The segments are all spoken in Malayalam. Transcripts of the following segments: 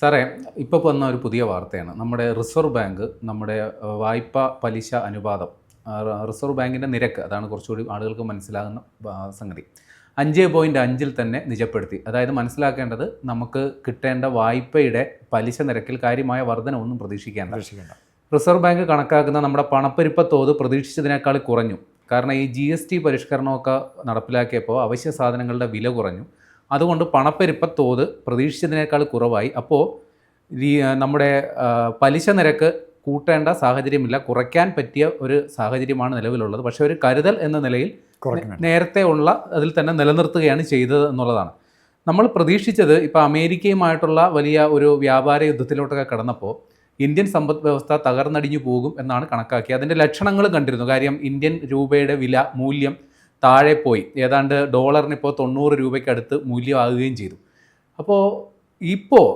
സാറേ ഇപ്പോൾ വന്ന ഒരു പുതിയ വാർത്തയാണ്. നമ്മുടെ റിസർവ് ബാങ്ക് നമ്മുടെ വായ്പ പലിശ അനുപാതം റിസർവ് ബാങ്കിന്റെ നിരക്ക് അതാണ് കുറച്ചുകൂടി ആളുകൾക്ക് മനസ്സിലാകുന്ന സംഗതി. അഞ്ച് പോയിന്റ് അഞ്ചിൽ തന്നെ നിജപ്പെടുത്തി. അതായത് മനസ്സിലാക്കേണ്ടത് നമുക്ക് കിട്ടേണ്ട വായ്പയുടെ പലിശ നിരക്കിൽ കാര്യമായ വർധനമൊന്നും പ്രതീക്ഷിക്കാൻ പ്രതീക്ഷിക്കേണ്ട. റിസർവ് ബാങ്ക് കണക്കാക്കുന്ന നമ്മുടെ പണപ്പെരുപ്പ തോത് പ്രതീക്ഷിച്ചതിനേക്കാൾ കുറഞ്ഞു. കാരണം ഈ ജി എസ് ടി പരിഷ്കരണമൊക്കെ നടപ്പിലാക്കിയപ്പോൾ അവശ്യ സാധനങ്ങളുടെ വില കുറഞ്ഞു. അതുകൊണ്ട് പണപ്പെരുപ്പ തോത് പ്രതീക്ഷിച്ചതിനേക്കാൾ കുറവായി. അപ്പോൾ ഈ നമ്മുടെ പലിശ നിരക്ക് കൂട്ടേണ്ട സാഹചര്യമില്ല. കുറയ്ക്കാൻ പറ്റിയ ഒരു സാഹചര്യമാണ് നിലവിലുള്ളത്. പക്ഷേ ഒരു കരുതൽ എന്ന നിലയിൽ നേരത്തെ ഉള്ള അതിൽ തന്നെ നിലനിർത്തുകയാണ് ചെയ്തത് എന്നുള്ളതാണ്. നമ്മൾ പ്രതീക്ഷിച്ചത് ഇപ്പോൾ അമേരിക്കയുമായിട്ടുള്ള വലിയ ഒരു വ്യാപാര യുദ്ധത്തിലോട്ടൊക്കെ കടന്നപ്പോൾ ഇന്ത്യൻ സമ്പദ് വ്യവസ്ഥ തകർന്നടിഞ്ഞു പോകും എന്നാണ് കണക്കാക്കിയത്. അതിന്റെ ലക്ഷണങ്ങൾ കണ്ടിരുന്നു. കാര്യം ഇന്ത്യൻ രൂപയുടെ വില മൂല്യം താഴെ പോയി. ഏതാണ്ട് ഡോളറിന് ഇപ്പോൾ തൊണ്ണൂറ് രൂപയ്ക്ക് അടുത്ത് മൂല്യമാകുകയും ചെയ്തു. അപ്പോൾ ഇപ്പോൾ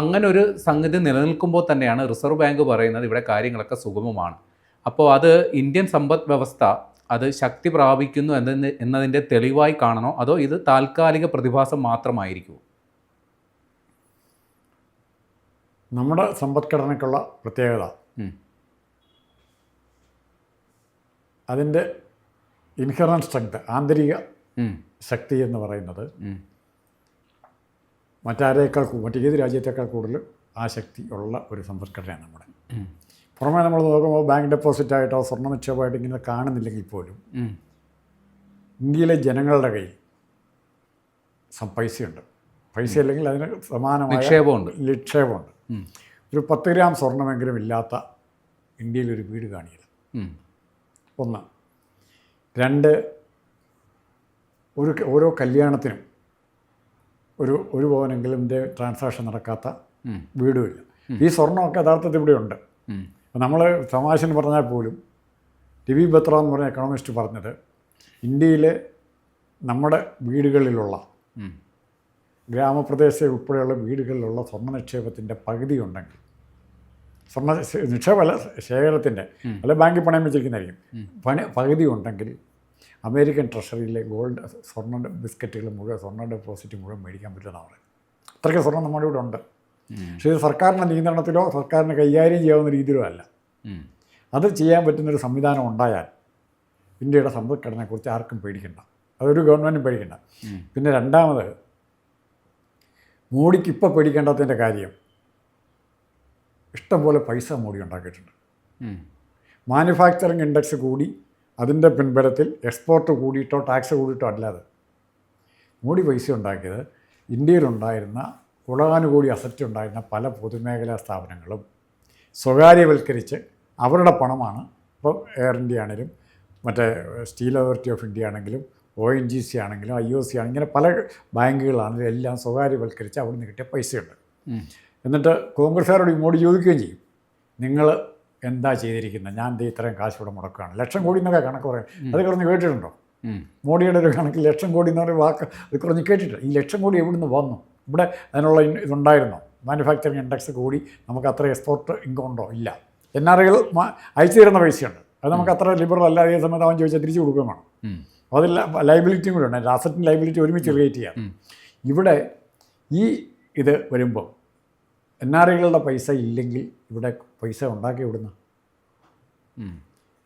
അങ്ങനെ ഒരു സംഗതി നിലനിൽക്കുമ്പോൾ തന്നെയാണ് റിസർവ് ബാങ്ക് പറയുന്നത് ഇവിടെ കാര്യങ്ങളൊക്കെ സുഗമമാണ്. അപ്പോൾ അത് ഇന്ത്യൻ സമ്പദ് വ്യവസ്ഥ അത് ശക്തി പ്രാപിക്കുന്നു എന്നതിന് എന്നതിന്റെ തെളിവായി കാണണോ? അതോ ഇത് താൽക്കാലിക പ്രതിഭാസം മാത്രമായിരിക്കുമോ? നമ്മുടെ സമ്പദ്ഘടനയ്ക്കുള്ള പ്രത്യേകത. അതിന്റെ ഇൻഹറൻ സ്ട്രെങ്ത് ആന്തരിക ശക്തി എന്ന് പറയുന്നത്. മറ്റാരേക്കാൾ മറ്റേത് രാജ്യത്തേക്കാൾ കൂടുതൽ ആ ശക്തി ഉള്ള ഒരു സമ്പദ്ഘടനയാണ് നമ്മുടെ. പുറമേ നമ്മൾ നോക്കുമ്പോൾ ബാങ്ക് ഡെപ്പോസിറ്റ് ആയിട്ടോ സ്വർണ നിക്ഷേപമായിട്ട് ഇങ്ങനെ കാണുന്നില്ലെങ്കിൽ പോലും ഇന്ത്യയിലെ ജനങ്ങളുടെ കയ്യിൽ പൈസയുണ്ട്. പൈസ അല്ലെങ്കിൽ അതിന് സമാനമായ നിക്ഷേപമുണ്ട്. നിക്ഷേപമുണ്ട്. ഒരു പത്ത് ഗ്രാം സ്വർണമെങ്കിലും ഇല്ലാത്ത ഇന്ത്യയിൽ ഒരു വീട് കാണില്ല. ഒന്ന് രണ്ട് ഒരു ഓരോ കല്യാണത്തിനും ഒരു ഒരു പവനെങ്കിലും ട്രാൻസാക്ഷൻ നടക്കാത്ത. വീടുമില്ല ഈ സ്വർണമൊക്കെ യഥാർത്ഥത്തിൽ ഇവിടെ ഉണ്ട്. നമ്മൾ തമാശന് പറഞ്ഞാൽ പോലും രവി ബത്ര എന്ന് പറഞ്ഞ എക്കണോമിസ്റ്റ് പറഞ്ഞത് ഇന്ത്യയിലെ നമ്മുടെ വീടുകളിലുള്ള ഉം. ഗ്രാമപ്രദേശ ഉൾപ്പെടെയുള്ള വീടുകളിലുള്ള സ്വർണ നിക്ഷേപത്തിന്റെ പകുതി ഉണ്ടെങ്കിൽ സ്വർണ നിക്ഷേപ നിക്ഷേപമല്ല ശേഖരത്തിന്റെ അല്ല ബാങ്കിൽ പണയം വെച്ചിരിക്കുന്നതായിരിക്കും പണി പകുതി ഉണ്ടെങ്കിൽ അമേരിക്കൻ ട്രഷറിയിലെ ഗോൾഡ് സ്വർണ ബിസ്ക്കറ്റുകൾ മുഴുവൻ സ്വർണ ഡെപ്പോസിറ്റ് മുഴുവൻ മേടിക്കാൻ പറ്റുമെന്നാണ് പറയുന്നത് അത്രയ്ക്ക് സ്വർണം നമ്മുടെ ഇവിടെ ഉണ്ട്. പക്ഷേ ഇത് സർക്കാരിന്റെ നിയന്ത്രണത്തിലോ സർക്കാരിന് കൈകാര്യം ചെയ്യാവുന്ന രീതിയിലോ അല്ല. അത് ചെയ്യാൻ പറ്റുന്നൊരു സംവിധാനം ഉണ്ടായാൽ ഇന്ത്യയുടെ സമ്പദ്ഘടനയെക്കുറിച്ച് ആർക്കും പേടിക്കണ്ട. അതൊരു ഗവൺമെന്റും പേടിക്കണ്ട. പിന്നെ രണ്ടാമത് മോഡിക്ക് ഇപ്പോൾ പേടിക്കേണ്ടാത്തതിന്റെ കാര്യം ഇഷ്ടംപോലെ പൈസ മോഡി ഉണ്ടാക്കിയിട്ടുണ്ട്. മാനുഫാക്ചറിങ് ഇൻഡെക്സ് കൂടി അതിന്റെ പിൻബലത്തിൽ എക്സ്പോർട്ട് കൂടിയിട്ടോ ടാക്സ് കൂടിയിട്ടോ അല്ലാതെ. മോഡി പൈസ ഉണ്ടാക്കിയത് ഇന്ത്യയിലുണ്ടായിരുന്ന ഉളകാനുകൂടി അസറ്റ് ഉണ്ടായിരുന്ന പല പൊതുമേഖലാ സ്ഥാപനങ്ങളും സ്വകാര്യവൽക്കരിച്ച് അവരുടെ പണമാണ് ഇപ്പോൾ എയർ ഇന്ത്യ ആണെങ്കിലും മറ്റേ സ്റ്റീൽ അതോറിറ്റി ഓഫ് ഇന്ത്യ ആണെങ്കിലും ഒ എൻ ജി സി ആണെങ്കിലും ഐ ഒ സി ആണെങ്കിലും ഇങ്ങനെ പല ബാങ്കുകളാണെങ്കിലും എല്ലാം സ്വകാര്യവൽക്കരിച്ച് അവിടെ നിന്ന് കിട്ടിയ പൈസയുണ്ട്. എന്നിട്ട് കോൺഗ്രസ്സുകാരോട് ഇങ്ങോട്ട് മോഡി ചോദിക്കുകയും ചെയ്യും. നിങ്ങൾ എന്താ ചെയ്തിരിക്കുന്നത്? ഞാൻ ദേ ഇത്രയും കാശ് ഇവിടെ മുടക്കുകയാണ്. ലക്ഷം കോടി എന്നൊക്കെ കണക്ക് പറയും. അത് കുറഞ്ഞ് കേട്ടിട്ടുണ്ടോ? മോഡിയുടെ ഒരു കണക്ക് ലക്ഷം കോടി എന്ന് പറയുന്ന വാക്ക് അത് കുറഞ്ഞ് കേട്ടിട്ടില്ല ഈ ലക്ഷം കോടി എവിടെ നിന്ന് വന്നു? ഇവിടെ അതിനുള്ള ഇതുണ്ടായിരുന്നോ? മാനുഫാക്ചറിങ് ഇൻഡെക്സ് കൂടി നമുക്ക് അത്ര എക്സ്പോർട്ട് ഇൻകം ഉണ്ടോ? ഇല്ല. എൻ ആർ ഐകൾ അയച്ചു തരുന്ന പൈസയുണ്ട്. അത് നമുക്ക് അത്ര ലിബറൽ അല്ല അതേ സമയത്ത് അവൻ ചോദിച്ചാൽ തിരിച്ചു കൊടുക്കുകയും വേണം. അപ്പോൾ അതിൽ ലൈബിലിറ്റിയും കൂടെ ഉണ്ട്. അസറ്റും ലൈബിലിറ്റി ഒരുമിച്ച് റിലേറ്റ് ചെയ്യാം. ഇവിടെ ഈ ഇത് വരുമ്പോൾ എൻ ആർ ഐകളുടെ പൈസ ഇല്ലെങ്കിൽ ഇവിടെ പൈസ ഉണ്ടാക്കി വിടുന്ന.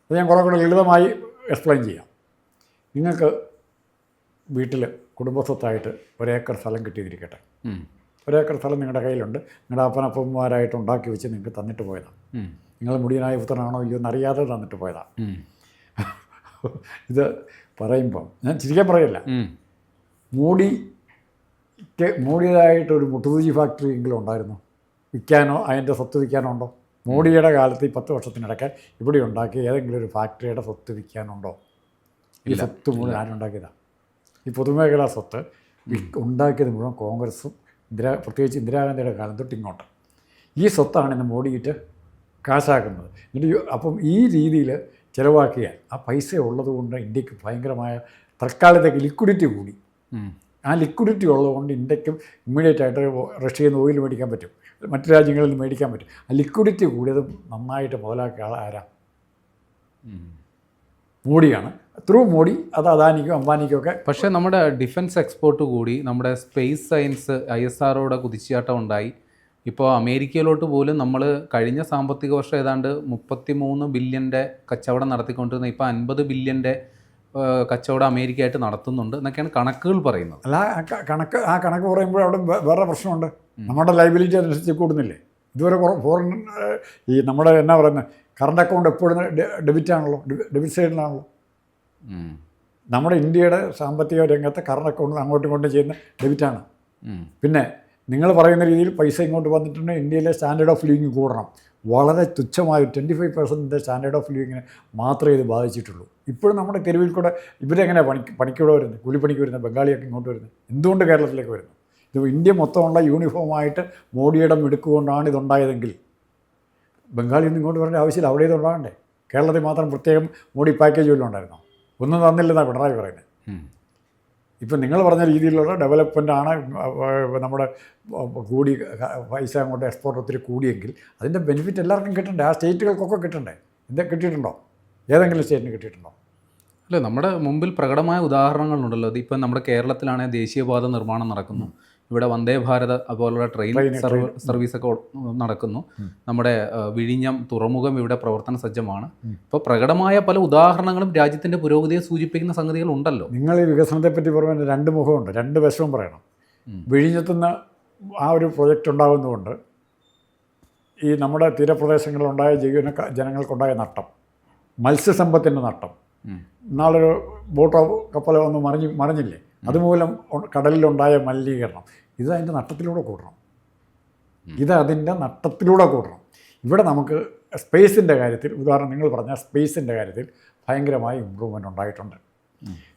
അത് ഞാൻ കുറേ കൂടെ ലളിതമായി എക്സ്പ്ലെയിൻ ചെയ്യാം. നിങ്ങൾക്ക് വീട്ടിൽ കുടുംബസ്വത്തായിട്ട് ഒരേക്കർ സ്ഥലം കിട്ടിയിരിക്കട്ടെ. ഒരേക്കർ സ്ഥലം നിങ്ങളുടെ കയ്യിലുണ്ട്. നിങ്ങളുടെ അപ്പനപ്പന്മാരായിട്ട് ഉണ്ടാക്കി വെച്ച് നിങ്ങൾക്ക് തന്നിട്ട് പോയതാണ് നിങ്ങൾ മുടിയനായ പുത്രനാണോ ഇല്ലയോ എന്നറിയാതെ തന്നിട്ട് പോയതാണ് ഇത് പറയുമ്പം ഞാൻ ചിരിക്കാൻ പറയില്ല. മൂടി മോഡിക്ക് മോഡിയതായിട്ടൊരു മുട്ടുസൂചി ഫാക്ടറി എങ്കിലും ഉണ്ടായിരുന്നു? വിൽക്കാനോ അതിന്റെ സ്വത്ത് വിൽക്കാനോ ഉണ്ടോ മോഡിയുടെ കാലത്ത് ഈ പത്ത് വർഷത്തിനിടയ്ക്ക് ഇവിടെ ഉണ്ടാക്കിയ ഏതെങ്കിലും ഒരു ഫാക്ടറിയുടെ സ്വത്ത് വിൽക്കാനുണ്ടോ? ഈ സ്വത്ത് മുഴുവൻ ആരുണ്ടാക്കിയതാണ് ഈ പൊതുമേഖലാ സ്വത്ത് ഉണ്ടാക്കിയത് മുഴുവൻ കോൺഗ്രസും ഇന്ദിരാ പ്രത്യേകിച്ച് ഇന്ദിരാഗാന്ധിയുടെ കാലം തൊട്ട് ഇങ്ങോട്ട്. ഈ സ്വത്താണ് ഇന്ന് മോഡിയിട്ട് കാശാക്കുന്നത്. എന്നിട്ട് അപ്പം ഈ രീതിയിൽ ചിലവാക്കിയാൽ ആ പൈസ ഉള്ളതുകൊണ്ട് ഇന്ത്യയ്ക്ക് ഭയങ്കരമായ തൽക്കാലത്തേക്ക് ലിക്വിഡിറ്റി കൂടി. ആ ലിക്വിഡിറ്റി ഉള്ളതുകൊണ്ട് ഇന്ത്യക്കും ഇമ്മീഡിയറ്റ് ആയിട്ട് റഷ്യയിൽ നിന്ന് ഓയിൽ മേടിക്കാൻ പറ്റും. മറ്റു രാജ്യങ്ങളിൽ നിന്ന് മേടിക്കാൻ പറ്റും. ആ ലിക്വിഡിറ്റി കൂടിയത് നന്നായിട്ട് മുതലാക്കിയ ആൾ ആരാ. മോഡിയാണ്. ത്രൂ മോഡി അത് അദാനിക്കും അംബാനിക്കും ഒക്കെ പക്ഷേ നമ്മുടെ ഡിഫൻസ് എക്സ്പോർട്ട് കൂടി നമ്മുടെ സ്പേസ് സയൻസ് ഐ എസ് ആറോടെ കുതിച്ചുചാട്ടം ഉണ്ടായി. ഇപ്പോൾ അമേരിക്കയിലോട്ട് പോലും നമ്മൾ കഴിഞ്ഞ സാമ്പത്തിക വർഷം ഏതാണ്ട് മുപ്പത്തി മൂന്ന് ബില്യന്റെ കച്ചവടം നടത്തിക്കൊണ്ടിരുന്ന ഇപ്പോൾ അൻപത് ബില്യന്റെ കച്ചവടം അമേരിക്കയായിട്ട് നടത്തുന്നുണ്ട് എന്നൊക്കെയാണ് കണക്കുകൾ പറയുന്നത്. അല്ല കണക്ക് ആ കണക്ക് പറയുമ്പോൾ അവിടെ വേറെ പ്രശ്നമുണ്ട്. നമ്മുടെ ലൈബിലിറ്റി അനുസരിച്ച് കൂടുന്നില്ലേ? ഇതുവരെ ഫോറിൻ ഈ നമ്മുടെ എന്നാ പറയുന്നത് കറണ്ട് അക്കൗണ്ട് എപ്പോഴും ഡെബിറ്റ് ആണല്ലോ ഡെബിറ്റ് സൈഡിലാണല്ലോ. നമ്മുടെ ഇന്ത്യയുടെ സാമ്പത്തിക രംഗത്തെ കറണ്ട് അക്കൗണ്ട് അങ്ങോട്ടും ഇങ്ങോട്ടും ചെയ്യുന്ന ഡെബിറ്റാണ്. പിന്നെ നിങ്ങൾ പറയുന്ന രീതിയിൽ പൈസ ഇങ്ങോട്ട് വന്നിട്ടുണ്ടെങ്കിൽ ഇന്ത്യയിലെ സ്റ്റാൻഡേർഡ് ഓഫ് ലിവിങ് കൂടണം. വളരെ തുച്ഛമായ ട്വന്റി ഫൈവ് പെർസെന്റിന്റെ സ്റ്റാൻഡേർഡ് ഓഫ് ലിവിങ്ങിനെ മാത്രമേ ഇത് ബാധിച്ചിട്ടുള്ളൂ. ഇപ്പോഴും നമ്മുടെ തെരുവിൽ കൂടെ ഇവരെങ്ങനെയാണ് പണിക്ക് പണിക്കൂടെ വരുന്നത്? കൂലിപ്പണിക്ക് വരുന്നത്? ബംഗാളിയൊക്കെ ഇങ്ങോട്ട് വരുന്നത്? എന്തുകൊണ്ട് കേരളത്തിലേക്ക് വരുന്നു? ഇത് ഇന്ത്യ മൊത്തമുള്ള യൂണിഫോമായിട്ട് മോഡിയുടെ മിടുക്കുകൊണ്ടാണ് ഇതുണ്ടായതെങ്കിൽ. ബംഗാളിൽ നിന്ന് ഇങ്ങോട്ട് വരേണ്ട ആവശ്യമില്ല. അവിടെ ഇതുണ്ടാകണ്ടേ? കേരളത്തിൽ മാത്രം പ്രത്യേകം മോഡി പാക്കേജ് വല്ലതും ഉണ്ടായിരുന്നോ? ഒന്നും തന്നില്ലെന്നാണ് പിണറായി പറയുന്നത്. ഇപ്പം നിങ്ങൾ പറഞ്ഞ രീതിയിലുള്ള ഡെവലപ്മെന്റ് ആണ് നമ്മുടെ കൂടി പൈസ അങ്ങോട്ട് എക്സ്പോർട്ട് ഒത്തിരി കൂടിയെങ്കിൽ അതിന്റെ ബെനിഫിറ്റ് എല്ലാവർക്കും കിട്ടണ്ടേ? ആ സ്റ്റേറ്റുകൾക്കൊക്കെ കിട്ടണ്ടേ? എന്താ കിട്ടിയിട്ടുണ്ടോ? ഏതെങ്കിലും സ്റ്റേറ്റിന് കിട്ടിയിട്ടുണ്ടോ? അല്ല നമ്മുടെ മുമ്പിൽ പ്രകടമായ ഉദാഹരണങ്ങളുണ്ടല്ലോ. അതിപ്പോൾ നമ്മുടെ കേരളത്തിലാണെങ്കിൽ ദേശീയപാത നിർമ്മാണം നടക്കുന്നു ഇവിടെ വന്ദേ ഭാരത് അതുപോലുള്ള ട്രെയിൻ സർവീസ് ഒക്കെ നടക്കുന്നു. നമ്മുടെ വിഴിഞ്ഞം തുറമുഖം ഇവിടെ പ്രവർത്തന സജ്ജമാണ്. ഇപ്പോൾ പ്രകടമായ പല ഉദാഹരണങ്ങളും രാജ്യത്തിന്റെ പുരോഗതിയെ സൂചിപ്പിക്കുന്ന സംഗതികൾ ഉണ്ടല്ലോ. നിങ്ങൾ ഈ വികസനത്തെ പറ്റി പറയുമ്പോൾ രണ്ട് മുഖമുണ്ട്. രണ്ട് വശവും പറയണം. വിഴിഞ്ഞത്തുന്ന വിഴിഞ്ഞത്തുനിന്ന് ആ ഒരു പ്രൊജക്റ്റ് ഉണ്ടാകുന്നതുകൊണ്ട് ഈ നമ്മുടെ തീരപ്രദേശങ്ങളിലുണ്ടായ ജീവന ജനങ്ങൾക്കുണ്ടായ നട്ടം മത്സ്യസമ്പത്തിന്റെ നട്ടം ഉം. നാളൊരു ബോട്ടോ കപ്പലോ ഒന്നും മറിഞ്ഞ് മറിഞ്ഞില്ലേ? അതുമൂലം കടലിലുണ്ടായ മലിനീകരണം. ഇത് അതിന്റെ നട്ടത്തിലൂടെ കൂടണം. ഇത് അതിന്റെ നട്ടത്തിലൂടെ കൂടണം. ഇവിടെ നമുക്ക് സ്പേസിന്റെ കാര്യത്തിൽ ഉദാഹരണം നിങ്ങൾ പറഞ്ഞ സ്പേസിന്റെ കാര്യത്തിൽ ഭയങ്കരമായ ഇമ്പ്രൂവ്മെന്റ് ഉണ്ടായിട്ടുണ്ട്.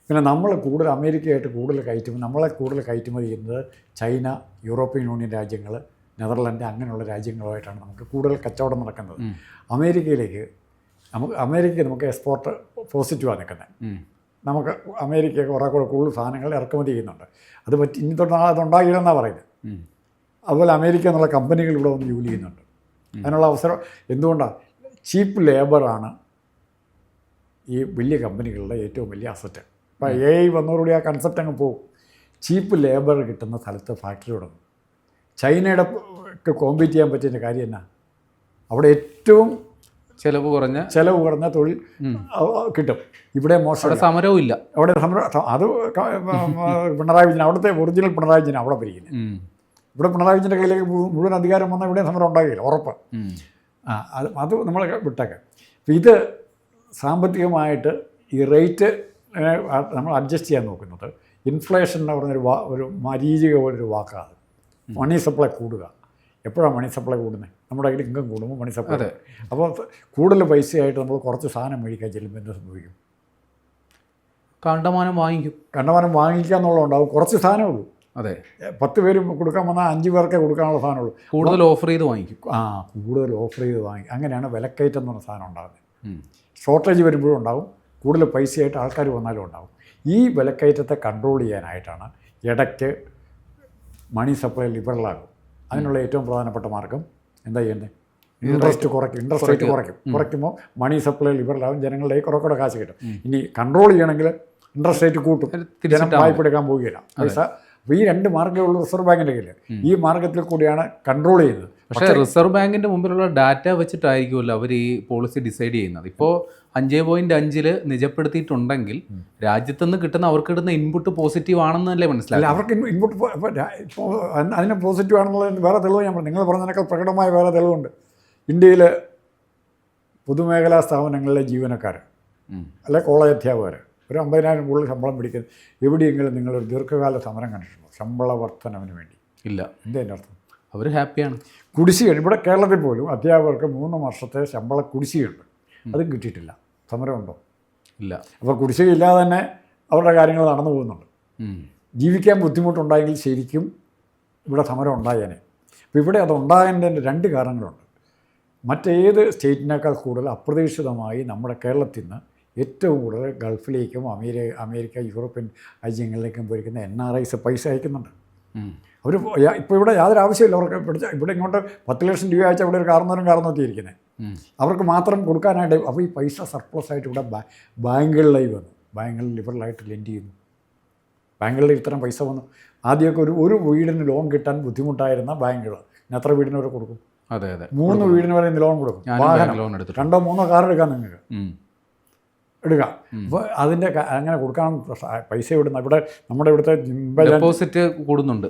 പിന്നെ നമ്മൾ കൂടുതൽ അമേരിക്കയായിട്ട് കൂടുതൽ കയറ്റുമതി നമ്മളെ കൂടുതൽ കയറ്റുമതി ചെയ്യുന്നത് ചൈന യൂറോപ്യൻ യൂണിയൻ രാജ്യങ്ങൾ നെതർലൻഡ് അങ്ങനെയുള്ള രാജ്യങ്ങളുമായിട്ടാണ് നമുക്ക് കൂടുതൽ കച്ചവടം നടക്കുന്നത്. അമേരിക്കയിലേക്ക് നമുക്ക് അമേരിക്ക നമുക്ക് എക്സ്പോർട്ട് പോസിറ്റീവാണ് നിൽക്കുന്നത്. നമുക്ക് അമേരിക്കയൊക്കെ കുറേ കൂടെ കൂടുതൽ സാധനങ്ങൾ ഇറക്കുമതി ചെയ്യുന്നുണ്ട്. അത് പറ്റി ഇനി തൊട്ട് നാളെ അതുണ്ടാകില്ലെന്നാണ് പറയുന്നത്. അതുപോലെ അമേരിക്ക എന്നുള്ള കമ്പനികൾ ഇവിടെ വന്ന് ജോലി ചെയ്യുന്നുണ്ട്. അതിനുള്ള അവസരം എന്തുകൊണ്ടാണ് ചീപ്പ് ലേബറാണ് ഈ വലിയ കമ്പനികളുടെ ഏറ്റവും വലിയ അസറ്റ് ഇപ്പോൾ എ ഐ വന്നതോടുകൂടി ആ കൺസെപ്റ്റ് അങ്ങ് പോകും ചീപ്പ് ലേബർ കിട്ടുന്ന സ്ഥലത്ത് ഫാക്ടറി തുടങ്ങും. ചൈനയുടെ കോമ്പീറ്റ് ചെയ്യാൻ പറ്റിയ കാര്യം എന്നാ? അവിടെ ഏറ്റവും ചെലവ് കുറഞ്ഞ ചെലവ് കുറഞ്ഞ തൊഴിൽ കിട്ടും. ഇവിടെ മോശം സമരവും ഇല്ല. അവിടെ സമരം അത് പിണറായി വിജയൻ അവിടുത്തെ ഒറിജിനൽ പിണറായി വിജയൻ അവിടെ ഭരിക്കുന്നത് ഇവിടെ പിണറായി വിജയന്റെ കയ്യിലേക്ക് മുഴുവൻ അധികാരം വന്നാൽ ഇവിടെ സമരം ഉണ്ടാകില്ല ഉറപ്പ്. ആ അത് അത് നമ്മൾ വിട്ടേക്കാം. അപ്പം ഇത് സാമ്പത്തികമായിട്ട് ഈ റേറ്റ് നമ്മൾ അഡ്ജസ്റ്റ് ചെയ്യാൻ നോക്കുന്നത്. ഇൻഫ്ലേഷൻ എന്ന് പറഞ്ഞൊരു വാ ഒരു മരീചിക പോലൊരു വാക്കാണ് മണി സപ്ലൈ കൂടുക. എപ്പോഴാണ് മണി സപ്ലൈ കൂടുന്നത്? നമ്മുടെ കയ്യിൽ ഇൻകം കൂടുമ്പോൾ മണി സപ്ലൈ അതെ. അപ്പോൾ കൂടുതൽ പൈസയായിട്ട് നമ്മൾ കുറച്ച് സാധനം മേടിക്കാൻ ചെല്ലുമ്പോൾ എന്ത് സംഭവിക്കും? കണ്ടമാനം വാങ്ങിക്കും. കണ്ടമാനം വാങ്ങിക്കുക എന്നുള്ളതുണ്ടാവും കുറച്ച് സാധനമേ ഉള്ളൂ. അതെ. പത്ത് പേര് കൊടുക്കാൻ വന്നാൽ അഞ്ച് പേർക്കേ കൊടുക്കാനുള്ള സാധനമുള്ളൂ കൂടുതൽ ഓഫർ ചെയ്ത് വാങ്ങിക്കും. ആ കൂടുതൽ ഓഫർ ചെയ്ത് വാങ്ങി അങ്ങനെയാണ് വിലക്കയറ്റം എന്ന് പറഞ്ഞ സാധനം ഉണ്ടാകുന്നത്. ഷോർട്ടേജ് വരുമ്പോഴും ഉണ്ടാവും കൂടുതൽ പൈസയായിട്ട് ആൾക്കാർ വന്നാലും ഉണ്ടാവും ഈ വിലക്കയറ്റത്തെ കൺട്രോൾ ചെയ്യാനായിട്ടാണ് ഇടയ്ക്ക് മണി സപ്ലൈ ലിബറലാകും അതിനുള്ള ഏറ്റവും പ്രധാനപ്പെട്ട മാർഗം എന്താ ചെയ്യുന്നത് ഇൻട്രസ്റ്റ് കുറയ്ക്കും ഇൻട്രസ്റ്റ് റേറ്റ് കുറയ്ക്കും. കുറയ്ക്കുമ്പോൾ മണി സപ്ലൈ ലിബറലാകും ജനങ്ങളുടെ കുറെ കൂടെ കാശ് കിട്ടും. ഇനി കൺട്രോൾ ചെയ്യണമെങ്കിൽ ഇൻട്രസ്റ്റ് റേറ്റ് കൂട്ടും. ജനം വായ്പ എടുക്കാൻ പോവുകയില്ല. പൈസ അപ്പോൾ ഈ രണ്ട് മാർഗമേ ഉള്ളൂ റിസർവ് ബാങ്കിന്റെ കയ്യിൽ ഈ മാർഗത്തിൽ കൂടിയാണ് കൺട്രോൾ ചെയ്യുന്നത് പക്ഷേ റിസർവ് ബാങ്കിന്റെ മുമ്പിലുള്ള ഡാറ്റ വെച്ചിട്ടായിരിക്കുമല്ലോ അവർ ഈ പോളിസി ഡിസൈഡ് ചെയ്യുന്നത്. ഇപ്പോൾ അഞ്ച് പോയിന്റ് അഞ്ചിൽ നിജപ്പെടുത്തിയിട്ടുണ്ടെങ്കിൽ രാജ്യത്തു നിന്ന് കിട്ടുന്ന അവർക്ക് കിട്ടുന്ന ഇൻപുട്ട് പോസിറ്റീവ് ആണെന്നല്ലേ മനസ്സിലായി അവർക്ക് ഇൻപുട്ട് ഇപ്പോൾ അതിന് പോസിറ്റീവ് ആണെന്നുള്ളത് വേറെ തെളിവ് ഞാൻ പറഞ്ഞു. നിങ്ങൾ പറഞ്ഞതിനേക്കാൾ പ്രകടമായ വേറെ തെളിവുണ്ട്. ഇന്ത്യയിൽ പൊതുമേഖലാ സ്ഥാപനങ്ങളിലെ ജീവനക്കാർ. അല്ലെ കോളേജ് അധ്യാപകർ ഒരു അമ്പതിനായിരം കൂടുതൽ ശമ്പളം പിടിക്കുന്നത് എവിടെയെങ്കിലും നിങ്ങളൊരു ദീർഘകാല സമരം കണ്ടിട്ടുണ്ടോ? ശമ്പള വർധനവിന് വേണ്ടി. ഇല്ല. എന്തതിന്റെ അർത്ഥം? അവർ ഹാപ്പിയാണ്. കുടിശ്ശിക ഇവിടെ കേരളത്തിൽ പോലും അധ്യാപകർക്ക് മൂന്ന് വർഷത്തെ ശമ്പള കുടിശ്ശികയുണ്ട്. അതും കിട്ടിയിട്ടില്ല. സമരമുണ്ടോ? ഇല്ല. അപ്പോൾ കുടിശ്ശിക ഇല്ലാതെ തന്നെ അവരുടെ കാര്യങ്ങൾ നടന്നു പോകുന്നുണ്ട്. ജീവിക്കാൻ ബുദ്ധിമുട്ടുണ്ടായെങ്കിൽ ശരിക്കും ഇവിടെ സമരം ഉണ്ടായേനെ. അപ്പോൾ ഇവിടെ അത് ഉണ്ടാകേണ്ടതിന്റെ രണ്ട് കാരണങ്ങളുണ്ട്. മറ്റേത് സ്റ്റേറ്റിനേക്കാൾ കൂടുതൽ അപ്രതീക്ഷിതമായി നമ്മുടെ കേരളത്തിൽ നിന്ന് ഏറ്റവും കൂടുതൽ ഗൾഫിലേക്കും അമേരി അമേരിക്ക യൂറോപ്യൻ രാജ്യങ്ങളിലേക്കും പോയിരിക്കുന്ന എൻ ആർ ഐസ് പൈസ അയക്കുന്നുണ്ട്. അവർ ഇപ്പോൾ ഇവിടെ യാതൊരു ആവശ്യമില്ല അവർക്ക് പിടിച്ച ഇവിടെ ഇങ്ങോട്ട് പത്ത് ലക്ഷം രൂപ അയച്ചാൽ ഇവിടെ ഒരു കാർന്നവരും കാർന്നോത്തിയിരിക്കുന്നത്. അവർക്ക് മാത്രം കൊടുക്കാനായിട്ട് അപ്പോൾ ഈ പൈസ സർപ്ലസ് ആയിട്ട് ഇവിടെ ബാ- ബാങ്കുകളിലായി വന്നു. ബാങ്കുകളിൽ ലിബറലായിട്ട് ലെൻഡ് ചെയ്യുന്നു. ബാങ്കുകളിൽ ഇത്തരം പൈസ വന്നു. ആദ്യമൊക്കെ ഒരു ഒരു വീടിന് ലോൺ കിട്ടാൻ ബുദ്ധിമുട്ടായിരുന്ന ബാങ്കുകൾ. ഇനി എത്ര വീടിന് വരെ കൊടുക്കും. അതെ അതെ. മൂന്ന് വീടിന് വരെ ലോൺ കൊടുക്കും. വാഹനം. രണ്ടോ മൂന്നോ കാർ എടുക്കാം നിങ്ങൾക്ക്. എടുക്കാം അപ്പോൾ അതിന്റെ അങ്ങനെ കൊടുക്കാൻ പൈസ ഇവിടുന്ന് ഇവിടെ നമ്മുടെ ഇവിടുത്തെ ഡെപ്പോസിറ്റ് കൂടുന്നുണ്ട്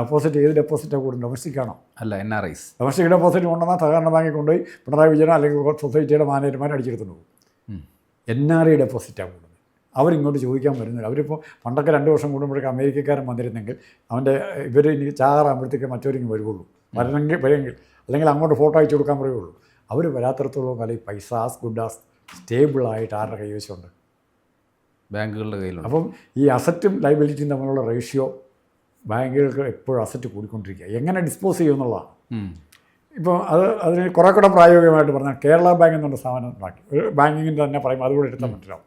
ഡെപ്പോസിറ്റ് ഏത് ഡെപ്പോസിറ്റാണ് കൂടും ഡൊമസ്റ്റിക് ആണോ അല്ല N R Is. Domestic deposit കൊണ്ടുവന്നാൽ സഹകരണ ബാങ്കിൽ കൊണ്ടുപോയി പിണറായി വിജയൻ അല്ലെങ്കിൽ സൊസൈറ്റിയുടെ മാനേജർമാർ അടിച്ചെടുത്തുകൊണ്ട് പോകും. എൻ ആർ ഐ ഡെപ്പോസിറ്റാണ് കൂടുന്നത്. അവരിങ്ങോട്ട് ചോദിക്കാൻ വരുന്നില്ല. അവരിപ്പോൾ പണ്ടൊക്കെ രണ്ട് വർഷം കൂടുമ്പോഴേക്കും അമേരിക്കക്കാരൻ വന്നിരുന്നെങ്കിൽ അവന്റെ ഇവർ ഇനി ചാറാകുമ്പോഴത്തേക്ക് മറ്റവരിങ്ങ് വരുള്ളൂ വരണമെങ്കിൽ വരെങ്കിൽ അല്ലെങ്കിൽ അങ്ങോട്ട് ഫോട്ടോ അയച്ചു കൊടുക്കാൻ പറയുള്ളൂ അവർ വരാത്തടത്തോളം കാലം ഈ പൈസ ആസ് ഗുഡ് ആസ് സ്റ്റേബിളായിട്ട് ആരുടെ കൈവശമുണ്ട് ബാങ്കുകളുടെ കയ്യിലുണ്ട്. അപ്പം ഈ അസറ്റും ലൈബിലിറ്റിയും തമ്മിലുള്ള റേഷ്യോ ബാങ്കുകൾക്ക് എപ്പോഴും അസറ്റ് കൂടിക്കൊണ്ടിരിക്കുക. എങ്ങനെ ഡിസ്പോസ് ചെയ്യുമെന്നുള്ളതാണ്. ഇപ്പോൾ അത് അതിന് കുറേ കൂടെ പ്രായോഗികമായിട്ട് പറഞ്ഞാൽ കേരള ബാങ്ക് എന്നുള്ള സ്ഥാപനം ഉണ്ടാക്കി. ഒരു ബാങ്കിങ്ങിന്റെ തന്നെ പറയുമ്പോൾ അതുകൂടെ എടുത്താൽ മനസ്സിലാവും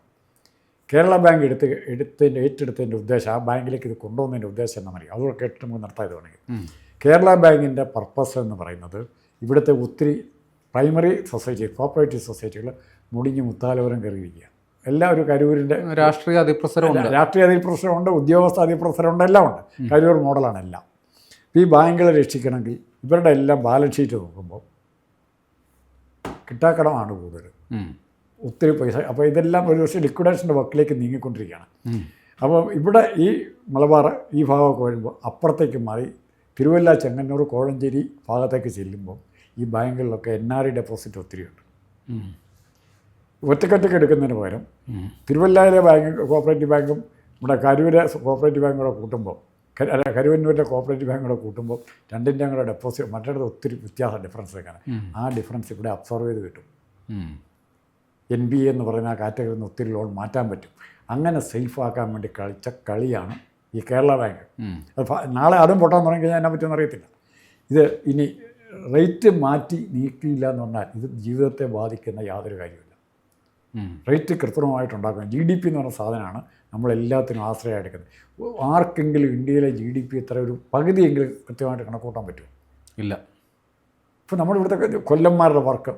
കേരള ബാങ്ക് എടുത്ത് എടുത്തതിന്റെ ഏറ്റെടുത്തതിന്റെ ഉദ്ദേശം ആ ബാങ്കിലേക്ക് ഇത് കൊണ്ടുവന്നതിന്റെ ഉദ്ദേശം എന്നറിയാം അതുകൂടെ കേട്ടിട്ട് നമുക്ക് നടത്താം ഇത് വേണമെങ്കിൽ. കേരള ബാങ്കിന്റെ പർപ്പസ് എന്ന് പറയുന്നത് ഇവിടുത്തെ ഒത്തിരി പ്രൈമറി സൊസൈറ്റി കോപ്പറേറ്റീവ് സൊസൈറ്റികൾ മുടിഞ്ഞ് മുത്താലവരം കയറിയിരിക്കുക. എല്ലാം ഒരു കരൂരിന്റെ രാഷ്ട്രീയ അതിപ്രസരം ഉണ്ട് രാഷ്ട്രീയ അതിപ്രസരമുണ്ട് ഉദ്യോഗസ്ഥ അതിപ്രസരമുണ്ട് എല്ലാം ഉണ്ട്. കരൂർ മോഡലാണ് എല്ലാം. ഈ ബാങ്കുകളെ രക്ഷിക്കണമെങ്കിൽ ഇവരുടെ എല്ലാം ബാലൻസ് ഷീറ്റ് നോക്കുമ്പോൾ കിട്ടാക്കടമാണ് കൂടുതൽ. ഒത്തിരി പൈസ. അപ്പോൾ ഇതെല്ലാം ഒരു പക്ഷേ ലിക്വിഡേഷന്റെ വക്കിലേക്ക് നീങ്ങിക്കൊണ്ടിരിക്കുകയാണ്. അപ്പോൾ ഇവിടെ ഈ മലബാർ ഈ ഭാഗമൊക്കെ വരുമ്പോൾ അപ്പുറത്തേക്ക് മാറി തിരുവല്ല ചെങ്ങന്നൂർ കോഴഞ്ചേരി ഭാഗത്തേക്ക് ചെല്ലുമ്പോൾ ഈ ബാങ്കുകളിലൊക്കെ എൻ ആർ ഐ ഡെപ്പോസിറ്റ് ഒത്തിരിയുണ്ട്. ഒറ്റക്കൊറ്റയ്ക്ക് എടുക്കുന്നതിന് പകരം. തിരുവല്ലയിലെ ബാങ്ക് കോപ്പറേറ്റീവ് ബാങ്കും നമ്മുടെ കരൂര് കോപ്പറേറ്റീവ് ബാങ്കും കൂടെ കൂട്ടുമ്പോൾ അല്ല കരുവന്നൂരിന്റെ കോപ്പറേറ്റീവ് ബാങ്കുകളെ കൂടെ കൂട്ടുമ്പോൾ രണ്ടിന്റെയും കൂടെ ഡെപ്പോസിറ്റ് മറ്റേടത്ത് ഒത്തിരി വ്യത്യാസം ഡിഫറൻസ് വെക്കാണ് ആ ഡിഫറൻസ് ഇവിടെ അബ്സോർവ് ചെയ്ത് കിട്ടും. എൻ ബി എന്ന് പറയുന്ന ആ കാറ്റഗറിയിൽ നിന്ന് ഒത്തിരി ലോൺ മാറ്റാൻ പറ്റും. അങ്ങനെ സേഫാക്കാൻ വേണ്ടി കളിച്ച കളിയാണ് ഈ കേരള ബാങ്ക്. അത് നാളെ അതും പൊട്ടാൻ തുടങ്ങി കഴിഞ്ഞാൽ എന്നെ പറ്റുമെന്ന് അറിയത്തില്ല. ഇത് ഇനി റേറ്റ് മാറ്റി നീക്കിയില്ല എന്ന് പറഞ്ഞാൽ ഇത് ജീവിതത്തെ ബാധിക്കുന്ന യാതൊരു കാര്യമില്ല. റേറ്റ് കൃത്രിമമായിട്ടുണ്ടാക്കുക ജി ഡി പി എന്ന് പറഞ്ഞ സാധനമാണ് നമ്മളെല്ലാത്തിനും ആശ്രയം എടുക്കുന്നത് ആർക്കെങ്കിലും ഇന്ത്യയിലെ ജി ഡി പി എത്ര ഒരു പകുതിയെങ്കിലും കൃത്യമായിട്ട് കണക്കൂട്ടാൻ പറ്റുമോ? ഇല്ല. ഇപ്പോൾ നമ്മുടെ ഇവിടുത്തെ കൊല്ലന്മാരുടെ വർക്ക്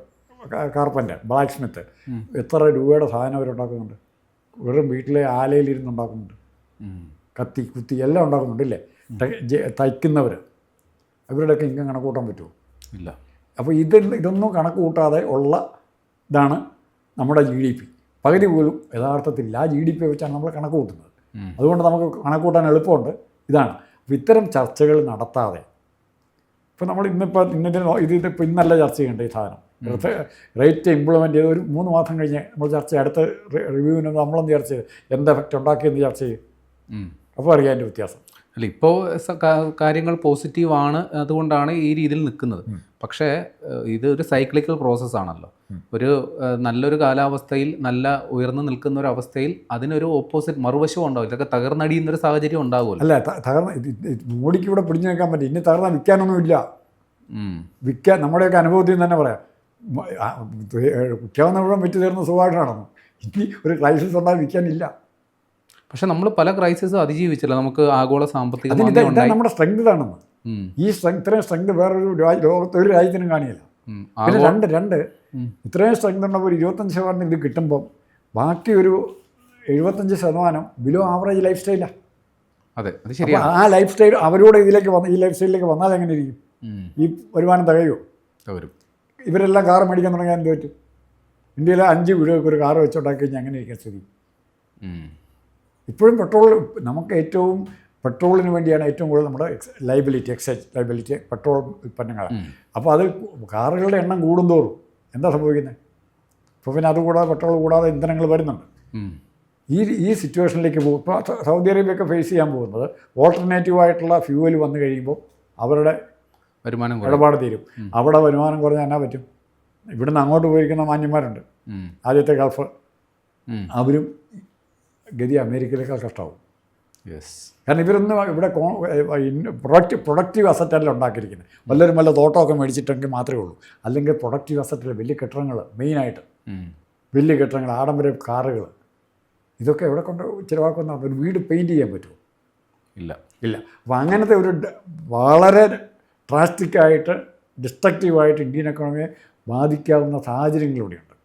കാർപ്പന്റർ ബ്ലാക്ക് സ്മിത്ത് എത്ര രൂപയുടെ സാധനം അവരുണ്ടാക്കുന്നുണ്ട് വെറും വീട്ടിലെ ആലയിലിരുന്ന് ഉണ്ടാക്കുന്നുണ്ട്. കത്തി കുത്തി എല്ലാം ഉണ്ടാക്കുന്നുണ്ട് ഇല്ലേ? തയ്ക്കുന്നവർ അവരുടെയൊക്കെ ഇൻകം കണക്കൂട്ടാൻ പറ്റുമോ? ഇല്ല. അപ്പോൾ ഇത് ഇതൊന്നും കണക്ക് കൂട്ടാതെ ഉള്ള ഇതാണ് നമ്മുടെ ജി ഡി പി പകുതി പോലും യഥാർത്ഥത്തിൽ ആ ജി ഡി പി വെച്ചാണ് നമ്മൾ കണക്ക് കൂട്ടുന്നത്. അതുകൊണ്ട് നമുക്ക് കണക്ക് കൂട്ടാൻ എളുപ്പമുണ്ട്. ഇതാണ്. അപ്പോൾ ഇത്തരം ചർച്ചകൾ നടത്താതെ. ഇപ്പോൾ നമ്മൾ ഇന്നിപ്പോൾ ഇന്നത്തെ ഇത് ഇപ്പോൾ ഇന്നല്ല ചർച്ച ചെയ്യേണ്ട ഈ സാധനം. റേറ്റ് ഇംപ്ലിമെന്റ് ചെയ്ത് ഒരു മൂന്ന് മാസം കഴിഞ്ഞ് നമ്മൾ ചർച്ച. അടുത്ത റിവ്യൂവിന് നമ്മളൊന്ന് ചർച്ച ചെയ്ത്? എന്ത് എഫക്റ്റ് ഉണ്ടാക്കിയെന്ന് ചർച്ച ചെയ്യും അപ്പോൾ അറിയാം അതിന്റെ വ്യത്യാസം. അല്ല ഇപ്പോൾ കാര്യങ്ങൾ പോസിറ്റീവ് ആണ് അതുകൊണ്ടാണ് ഈ രീതിയിൽ നിൽക്കുന്നത്. പക്ഷേ ഇത് ഒരു സൈക്ലിക്കൽ പ്രോസസ്സ് ആണല്ലോ. ഒരു നല്ലൊരു കാലാവസ്ഥയിൽ നല്ല ഉയർന്നു നിൽക്കുന്ന ഒരു അവസ്ഥയിൽ അതിനൊരു ഓപ്പോസിറ്റ് മറുവശവും ഉണ്ടാവും ഇതൊക്കെ തകർന്നടിയുന്ന ഒരു സാഹചര്യം ഉണ്ടാവുമല്ലോ. അല്ല തകർന്ന് മോഡിക്ക് ഇവിടെ പിടിച്ചു നിൽക്കാൻ പറ്റില്ല. ഇനി തകർന്നാൽ വിൽക്കാനൊന്നുമില്ല. ഇല്ല വിൽക്കാൻ നമ്മുടെയൊക്കെ അനുഭവത്തിൽ നിന്ന് തന്നെ പറയാം. കുറ്റാവുന്ന മുഴുവൻ വിറ്റ് തീർന്ന് സുഖമായിട്ട് നടന്നു ഇനി ഒരു ക്രൈസിസ് ഉണ്ടായി വിൽക്കാനില്ല. പക്ഷെ നമ്മൾ പല ക്രൈസിസും അതിജീവിച്ചില്ല. നമുക്ക് ആഗോള സാമ്പത്തിക നമ്മുടെ സ്ട്രെങ്ത് ഇതാണെന്ന്. ഈ സ്ട്രെങ്ത് ഇത്രയും സ്ട്രെങ്ത് വേറൊരു ലോകത്ത് ഒരു രാജ്യത്തിനും കാണിയില്ല പിന്നെ രണ്ട് രണ്ട്. ഇത്രയും സ്ട്രെങ്ത് ഉള്ള ഒരു ഇരുപത്തഞ്ച് ശതമാനം ഇത് കിട്ടുമ്പം ബാക്കി ഒരു എഴുപത്തഞ്ച് ശതമാനം ബിലോ ആവറേജ് ലൈഫ് സ്റ്റൈലാണ് അതെ അത് ശരിയാണ്. ആ ലൈഫ് സ്റ്റൈൽ അവരോട് ഇതിലേക്ക് വന്ന ഈ ലൈഫ് സ്റ്റൈലിലേക്ക് വന്നാൽ എങ്ങനെ ഇരിക്കും. ഈ വരുമാനം തകയോ വരും ഇവരെല്ലാം കാർ മേടിക്കാൻ തുടങ്ങിയാൽ എന്ത് പറ്റും? ഇന്ത്യയിലെ അഞ്ച് വീടുകൾക്ക് ഒരു കാർ വെച്ചോണ്ടാക്കി കഴിഞ്ഞാൽ അങ്ങനെ ഇരിക്കാൻ സ്ഥിതി ഉം. ഇപ്പോഴും പെട്രോൾ നമുക്ക് ഏറ്റവും പെട്രോളിന് വേണ്ടിയാണ് ഏറ്റവും കൂടുതൽ നമ്മുടെ ലൈബിലിറ്റി എക്സൈസ് ലൈബിലിറ്റി പെട്രോൾ ഉൽപ്പന്നങ്ങളാണ് അപ്പോൾ അത് കാറുകളുടെ എണ്ണം കൂടുന്തോറും. എന്താ സംഭവിക്കുന്നത് ഇപ്പോൾ പിന്നെ അതുകൂടാതെ പെട്രോൾ കൂടാതെ ഇന്ധനങ്ങൾ വരുന്നുണ്ട്. ഈ ഈ സിറ്റുവേഷനിലേക്ക് പോകും. ഇപ്പോൾ സൗദി അറേബ്യയൊക്കെ ഫേസ് ചെയ്യാൻ പോകുന്നത് ഓൾട്ടർനേറ്റീവായിട്ടുള്ള ഫ്യൂവൽ വന്നു കഴിയുമ്പോൾ അവരുടെ വരുമാനം ഇടപാട് തീരും. അവിടെ വരുമാനം കുറഞ്ഞാൽ എന്നാ പറ്റും? ഇവിടുന്ന് അങ്ങോട്ട് പോയിരിക്കുന്ന മാന്യന്മാരുണ്ട്. ആദ്യത്തെ ഗൾഫ്. അവരും ഗതി അമേരിക്കയിലേക്കാൾ കഷ്ടമാവും. യെസ് കാരണം ഇവരൊന്നും ഇവിടെ പ്രൊഡക്റ്റ് പ്രൊഡക്റ്റീവ് അസറ്റല്ല ഉണ്ടാക്കിയിരിക്കുന്നത്. വല്ലവരും വല്ല തോട്ടമൊക്കെ മേടിച്ചിട്ടെങ്കിൽ മാത്രമേ ഉള്ളൂ. അല്ലെങ്കിൽ പ്രൊഡക്റ്റീവ് അസറ്റിൽ വലിയ കെട്ടിടങ്ങൾ മെയിനായിട്ട് വലിയ കെട്ടിടങ്ങൾ ആഡംബര കാറുകൾ. ഇതൊക്കെ എവിടെ കൊണ്ട് ചിലവാക്കുന്ന ഒരു വീട് പെയിന്റ് ചെയ്യാൻ പറ്റുമോ? ഇല്ല. ഇല്ല. അപ്പോൾ അങ്ങനത്തെ ഒരു വളരെ ഡ്രാസ്റ്റിക്കായിട്ട് ഡിസ്ട്രക്റ്റീവായിട്ട് ഇന്ത്യൻ എക്കോണമിയെ ബാധിക്കാവുന്ന സാഹചര്യങ്ങളിലൂടെയുണ്ട്.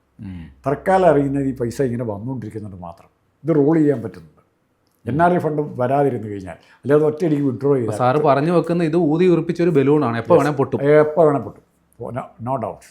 തൽക്കാലം അറിയുന്നത് ഈ പൈസ ഇങ്ങനെ വന്നുകൊണ്ടിരിക്കുന്നുണ്ട് മാത്രം. ഇത് റോൾ ചെയ്യാൻ പറ്റുന്നത്. എൻ ആർ ഐ ഫണ്ട് വരാതിരുന്നു കഴിഞ്ഞാൽ. അല്ലെങ്കിൽ അത് ഒറ്റയടിക്ക് വിഡ്രോ ചെയ്താൽ സാറ് പറഞ്ഞു വെക്കുന്ന ഇത് ഊതി ഉറപ്പിച്ച ഒരു ബലൂണാണ് എപ്പോൾ വേണേൽ പൊട്ടും. എപ്പോൾ വേണേൽ പൊട്ടും. No doubt